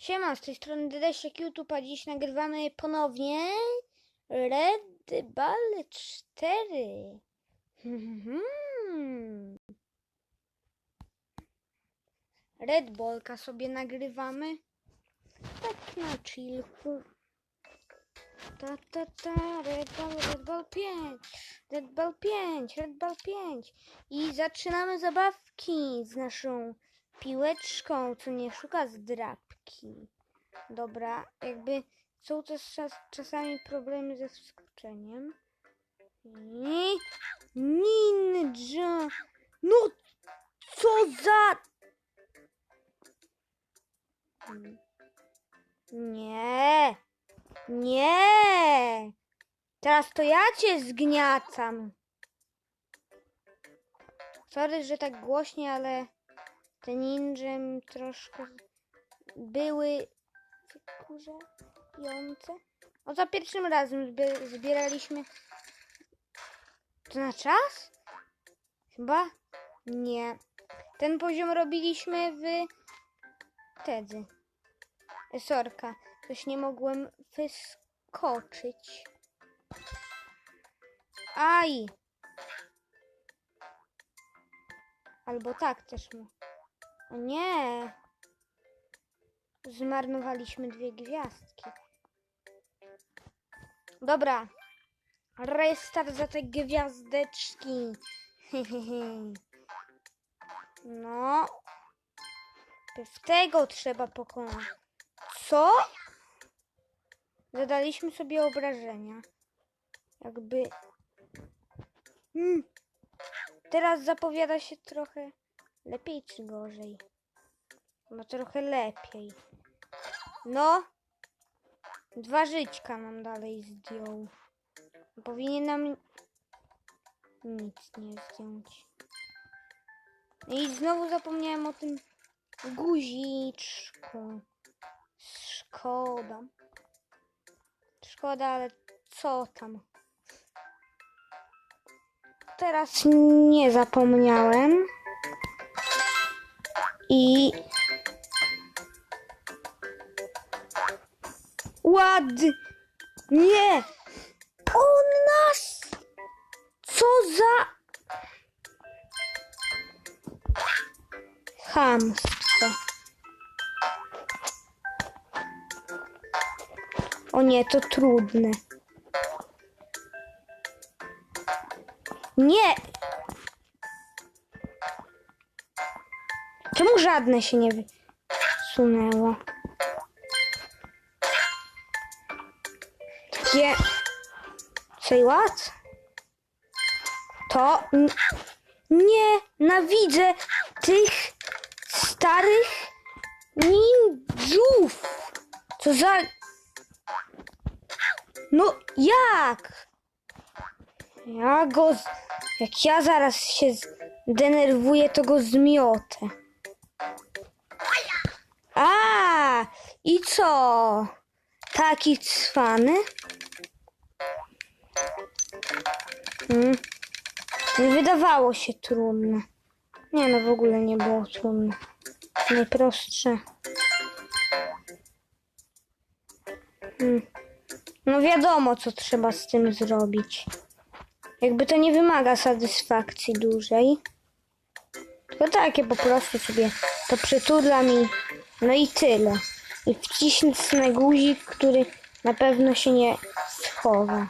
Siema, z tej strony Dedesiek YouTube, a dziś nagrywamy ponownie Red Ball 4. Hmm. Red Ballka sobie nagrywamy. Tak na chillku. Ta ta ta, Red Ball, Red Ball 5, Red Ball 5, Red Ball 5. I zaczynamy zabawki z naszą piłeczką, co nie szuka zdrabki. Dobra, jakby są też czas, czasami problemy ze wskoczeniem. I... Ninja! No co za... Nie! Nie! Teraz to ja cię zgniacam. Sorry, że tak głośnie, ale mi troszkę były wykurzające. O, za pierwszym razem zbie- zbieraliśmy. To na czas? Chyba? Nie. Ten poziom robiliśmy w wtedy. Sorka. Coś nie mogłem wyskoczyć. Aj! Albo tak też mu. O nie! Zmarnowaliśmy dwie gwiazdki. Dobra. Restart za te gwiazdeczki. No. W tego trzeba pokonać. Co? Zadaliśmy sobie obrażenia. Jakby. Mm. Teraz zapowiada się trochę lepiej czy gorzej? No trochę lepiej. No. Dwa żyćka nam dalej zdjął. Powinien nam nic nie zdjąć. I znowu zapomniałem o tym guziczku. Szkoda. Szkoda, ale co tam? Teraz nie zapomniałem. I ład. Nie! On nas! Co za chamstwo. O nie, to trudne. Nie! Żadne się nie wysunęło? Takie... Say what? To... n- Nie! Nawidzę tych starych ninjów! Co za... No jak? Ja go... Jak ja zaraz się zdenerwuję, to go zmiotę. A, i co? Taki cwany? Hmm. Nie wydawało się trudne. Nie no, w ogóle nie było trudne. Najprostsze. Hmm. No wiadomo, co trzeba z tym zrobić. Jakby to nie wymaga satysfakcji dużej. Tylko takie po prostu sobie to przytudlam i no i tyle. I wcisnę guzik, który na pewno się nie schowa.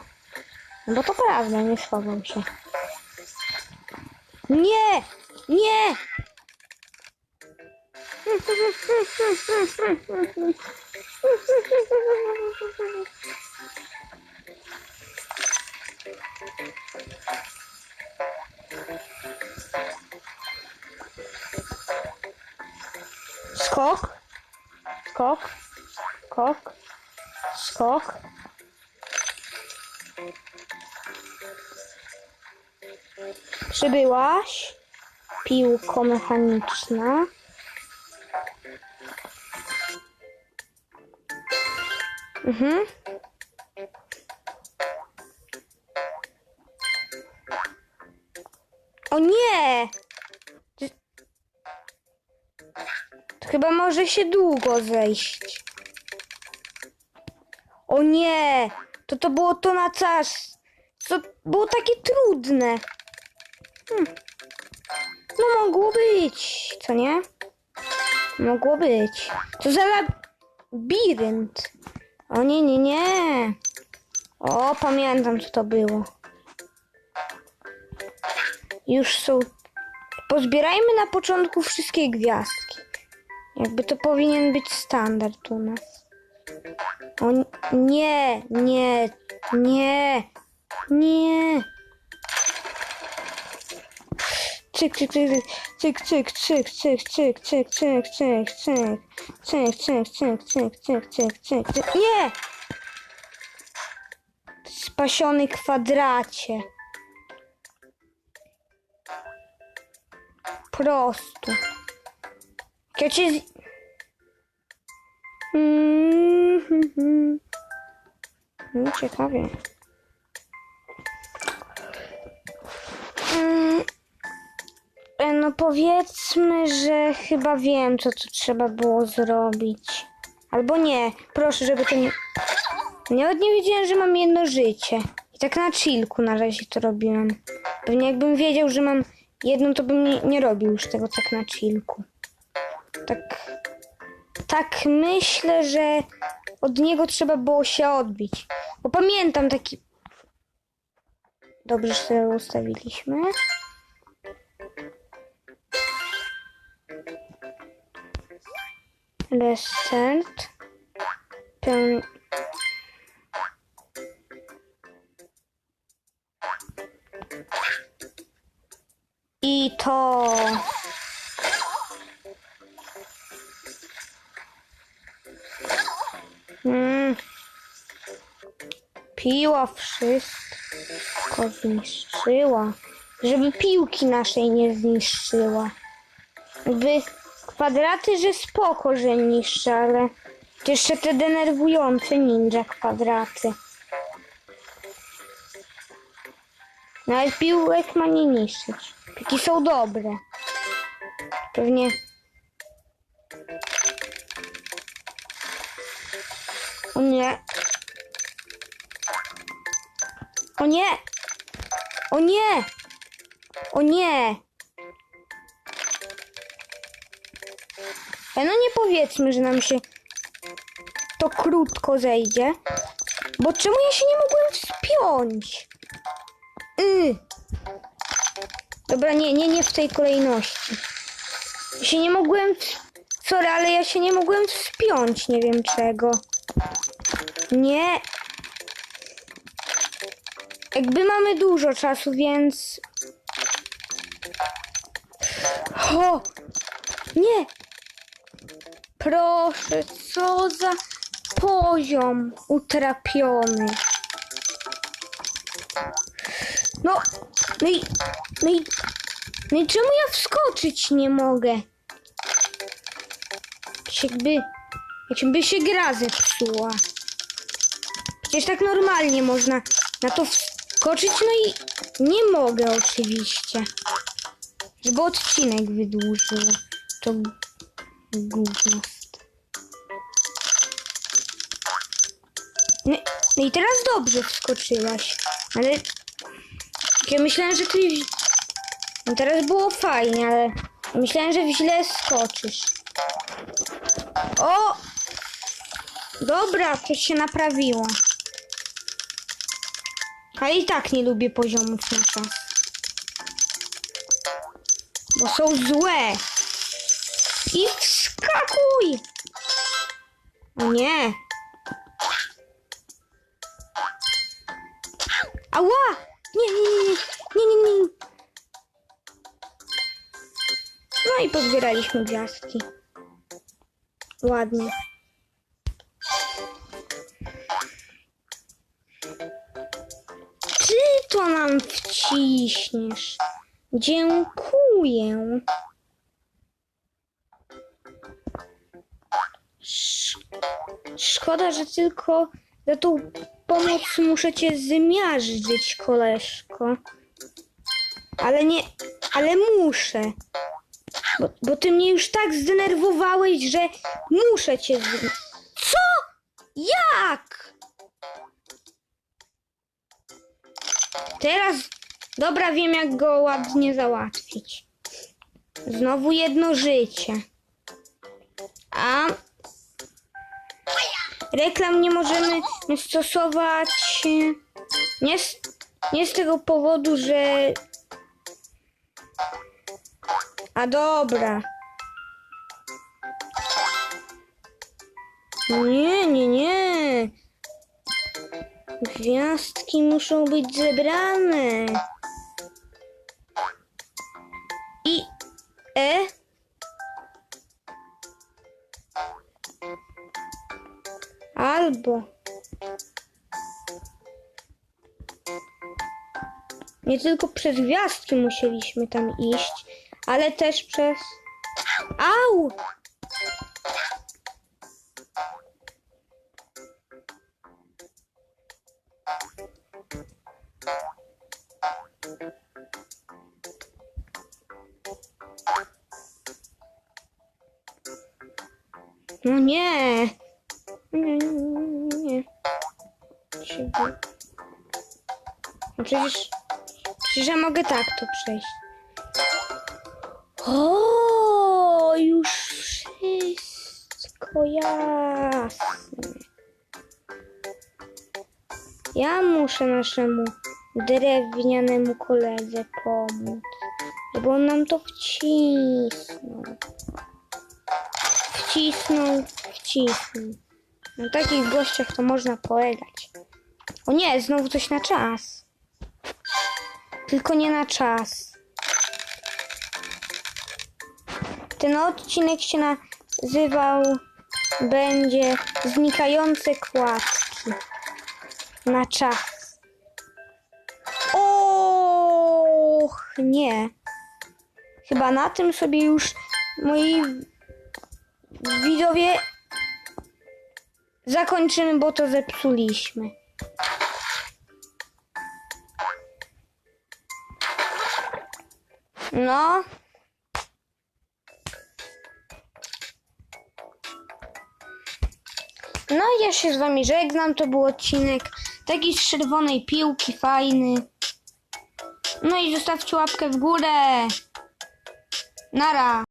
No bo to prawda, nie schował się. Nie! Nie! Skok. Skok. Skok. Skok. Przybyłaś. Piłko mechaniczna. Mhm. Chyba może się długo zejść. O nie! To to było to na czas. To było takie trudne. Hmm. No mogło być, co nie? Mogło być. To za labirynt. O nie, nie, nie. O, pamiętam co to było. Już są. Pozbierajmy na początku wszystkie gwiazdki. Jakby to powinien być standard u nas. O nie, nie, nie, nie. Cyk, cyk, cyk, cyk, cyk, cyk, cyk, cyk, cyk, cyk, cyk, cyk, cyk, cyk, cyk, cyk, cyk, cyk, cyk, cyk. Nie! Spasiony kwadracie. Prosto. Ja cię... z- Mm, hmm. No, ciekawie. Mm, e, No powiedzmy, że chyba wiem, co tu trzeba było zrobić. Albo nie. Proszę, żeby to nie... Nawet nie wiedziałem, że mam jedno życie. I tak na chillku na razie to robiłem. Pewnie jakbym wiedział, że mam jedno, to bym nie, nie robił już tego tak na chillku. Tak... Tak myślę, że od niego trzeba było się odbić. Bo pamiętam taki... Dobrze, że sobie ustawiliśmy. Restart. Pełni... I to... Piła wszystko zniszczyła. Żeby piłki naszej nie zniszczyła. Jakby kwadraty, że spoko, że niszczy, ale jeszcze te denerwujące ninja kwadraty. Nawet piłek ma nie niszczyć. Piłki są dobre. Pewnie. O nie. O nie! O nie! O nie! E, no nie powiedzmy, że nam się to krótko zejdzie. Bo czemu ja się nie mogłem wspiąć? Y. Dobra, nie, nie, nie w tej kolejności. Ja się nie mogłem... Sorry, ale ja się nie mogłem wspiąć, nie wiem czego. Nie. Jakby mamy dużo czasu, więc... O! Nie! Proszę, co za poziom utrapiony. No, no i, no i, no i czemu ja wskoczyć nie mogę? Jakby, jakby się gra zepsuła. Przecież tak normalnie można na to wskoczyć, no i nie mogę oczywiście. Żeby odcinek wydłużyło. To gówno. No, no i teraz dobrze wskoczyłaś. Ale ja myślałem, że ty... No teraz było fajnie, ale myślałem, że źle skoczysz. O! Dobra, coś się naprawiło. Ale i tak nie lubię poziomów na czas. Bo są złe. I wskakuj! O nie. Ała! Nie, nie, nie, nie, nie, nie, nie. No i pozbieraliśmy gwiazdki. Ładnie. To nam wciśniesz. Dziękuję. Sz- Szkoda, że tylko za tą pomoc muszę cię zmiażdżyć, koleżko. Ale nie, ale muszę. Bo, bo ty mnie już tak zdenerwowałeś, że muszę cię z... Co? Jak? Teraz... Dobra, wiem jak go ładnie załatwić. Znowu jedno życie. A reklam nie możemy stosować nie z, nie z tego powodu, że. A dobra. Nie, nie, nie. Gwiazdki muszą być zebrane. I E albo nie tylko przez gwiazdki musieliśmy tam iść, ale też przez Au! No nie. Nie, nie, nie, nie. No przecież, przecież ja mogę tak to przejść. O, już wszystko jasne. Ja muszę naszemu drewnianemu koledze pomóc, żeby on nam to wcisnął. Wcisnął, wcisnął. Na takich gościach to można polegać. O nie, znowu coś na czas. Tylko nie na czas. Ten odcinek się nazywał będzie znikające kładki. Na czas. Och, nie. Chyba na tym sobie już moi widzowie zakończymy, bo to zepsuliśmy. No. No ja się z wami żegnam, to był odcinek taki z czerwonej piłki, fajny. No i zostawcie łapkę w górę. Nara.